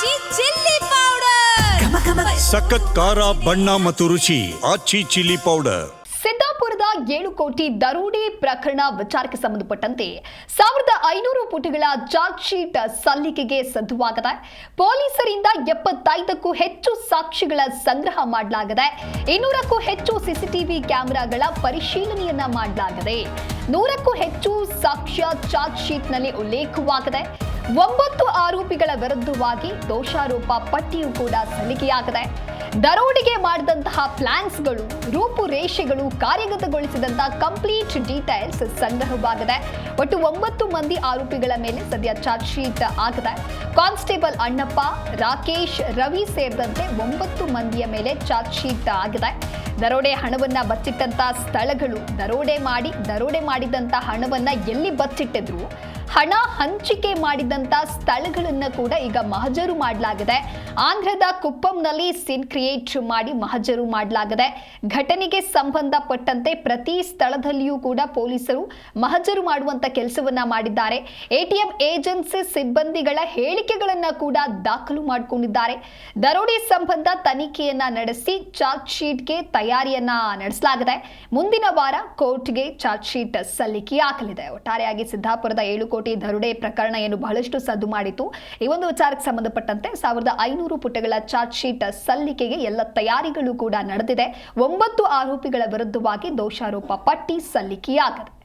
ಆಚಿ chilli powder ಸಖತ್ ಖಾರ ಬಣ್ಣ ಮತ್ತು ರುಚಿ ಆಚಿ ಚಿಲ್ಲಿ ಪೌಡರ್ ಸಿದ್ದಾಪುರದ ಏಳು ಕೋಟಿ ದರೋಡೆ ಪ್ರಕರಣ ವಿಚಾರಕ್ಕೆ ಸಂಬಂಧಪಟ್ಟಂತೆ ಸಾವಿರದ ಐನೂರು ಪುಟಗಳ ಚಾರ್ಜ್ ಶೀಟ್ ಸಲ್ಲಿಕೆಗೆ ಸಿದ್ಧವಾಗಿದೆ ಪೊಲೀಸರಿಂದ ಎಪ್ಪತ್ತೈದಕ್ಕೂ ಹೆಚ್ಚು ಸಾಕ್ಷಿಗಳ ಸಂಗ್ರಹ ಮಾಡಲಾಗಿದೆ ಇನ್ನೂರಕ್ಕೂ ಹೆಚ್ಚು ಸಿಸಿಟಿವಿ ಕ್ಯಾಮೆರಾಗಳ ಪರಿಶೀಲನೆಯನ್ನ ಮಾಡಲಾಗಿದೆ. ನೂರಕ್ಕೂ ಹೆಚ್ಚು ಸಾಕ್ಷ್ಯ ಚಾರ್ಜ್ ಶೀಟ್ನಲ್ಲಿ ಉಲ್ಲೇಖವಾಗಿದೆ ಒಂಬತ್ತು ಆರೋಪಿಗಳ ವಿರುದ್ಧವಾಗಿ ದೋಷಾರೋಪ ಪಟ್ಟಿಯೂ ಕೂಡ ಸಲ್ಲಿಕೆಯಾಗಿದೆ. ದರೋಡಿಗೆ ಮಾಡಿದಂತಹ ಪ್ಲಾನ್ಸ್ಗಳು, ರೂಪುರೇಷೆಗಳು ಕಾರ್ಯಗತಗೊಳಿಸಿದಂತಹ ಕಂಪ್ಲೀಟ್ ಡೀಟೇಲ್ಸ್ ಸಂಗ್ರಹವಾಗಿದೆ. ಒಟ್ಟು ಒಂಬತ್ತು ಮಂದಿ ಆರೋಪಿಗಳ ಮೇಲೆ ಸದ್ಯ ಚಾರ್ಜ್ ಶೀಟ್ ಆಗಿದೆ. ಕಾನ್ಸ್ಟೇಬಲ್ ಅಣ್ಣಪ್ಪ, ರಾಕೇಶ್, ರವಿ ಸೇರಿದಂತೆ ಒಂಬತ್ತು ಮಂದಿಯ ಮೇಲೆ ಚಾರ್ಜ್ ಶೀಟ್ ಆಗಿದೆ. ದರೋಡೆ ಹಣವನ್ನ ಬಚ್ಚಿಟ್ಟಂತ ಸ್ಥಳಗಳು, ದರೋಡೆ ಮಾಡಿ, ದರೋಡೆ ಮಾಡಿದಂತ ಹಣವನ್ನ ಎಲ್ಲಿ ಬಚ್ಚಿಟ್ಟಿದ್ರು, ಹಣ ಹಂಚಿಕೆ ಮಾಡಿದಂತ ಸ್ಥಳಗಳನ್ನ ಕೂಡ ಈಗ ಮಹಜರು ಮಾಡಲಾಗಿದೆ. ಆಂಧ್ರದ ಕುಪ್ಪಂನಲ್ಲಿ ಸಿನ್ ಕ್ರಿಯೇಟ್ ಮಾಡಿ ಮಹಜರು ಮಾಡಲಾಗಿದೆ. ಘಟನೆಗೆ ಸಂಬಂಧಪಟ್ಟಂತೆ ಪ್ರತಿ ಸ್ಥಳದಲ್ಲಿಯೂ ಕೂಡ ಪೊಲೀಸರು ಮಹಜರು ಮಾಡುವಂತ ಕೆಲಸವನ್ನ ಮಾಡಿದ್ದಾರೆ. ಎಟಿಎಂ ಏಜೆನ್ಸಿ ಸಿಬ್ಬಂದಿಗಳ ಹೇಳಿಕೆಗಳನ್ನ ಕೂಡ ದಾಖಲು ಮಾಡಿಕೊಂಡಿದ್ದಾರೆ. ದರೋಡೆ ಸಂಬಂಧ ತನಿಖೆಯನ್ನ ನಡೆಸಿ ಚಾರ್ಜ್ ಶೀಟ್ಗೆ ತಯಾರಿಯನ್ನ ನಡೆಸಲಾಗಿದೆ. ಮುಂದಿನ ವಾರ ಕೋರ್ಟ್ಗೆ ಚಾರ್ಜ್ ಶೀಟ್ ಸಲ್ಲಿಕೆಯಾಗಲಿದೆ ಒಟ್ಟಾರೆಯಾಗಿ ಸಿದ್ದಾಪುರದ ಏಳು ಕೋಟಿ ದರುಡೆ ಪ್ರಕರಣ ಏನು ಬಹಳಷ್ಟು ಸದ್ದು ಮಾಡಿತು ಈ ಒಂದು ವಿಚಾರಕ್ಕೆ ಸಂಬಂಧಪಟ್ಟಂತೆ ಸಾವಿರದ ಐನೂರು ಪುಟಗಳ ಚಾರ್ಜ್ ಶೀಟ್ ಸಲ್ಲಿಕೆಗೆ ಎಲ್ಲ ತಯಾರಿಗಳು ಕೂಡ ನಡೆದಿದೆ. ಒಂಬತ್ತು ಆರೋಪಿಗಳ ವಿರುದ್ಧವಾಗಿ ದೋಷಾರೋಪ ಪಟ್ಟಿ ಸಲ್ಲಿಕೆಯಾಗದೆ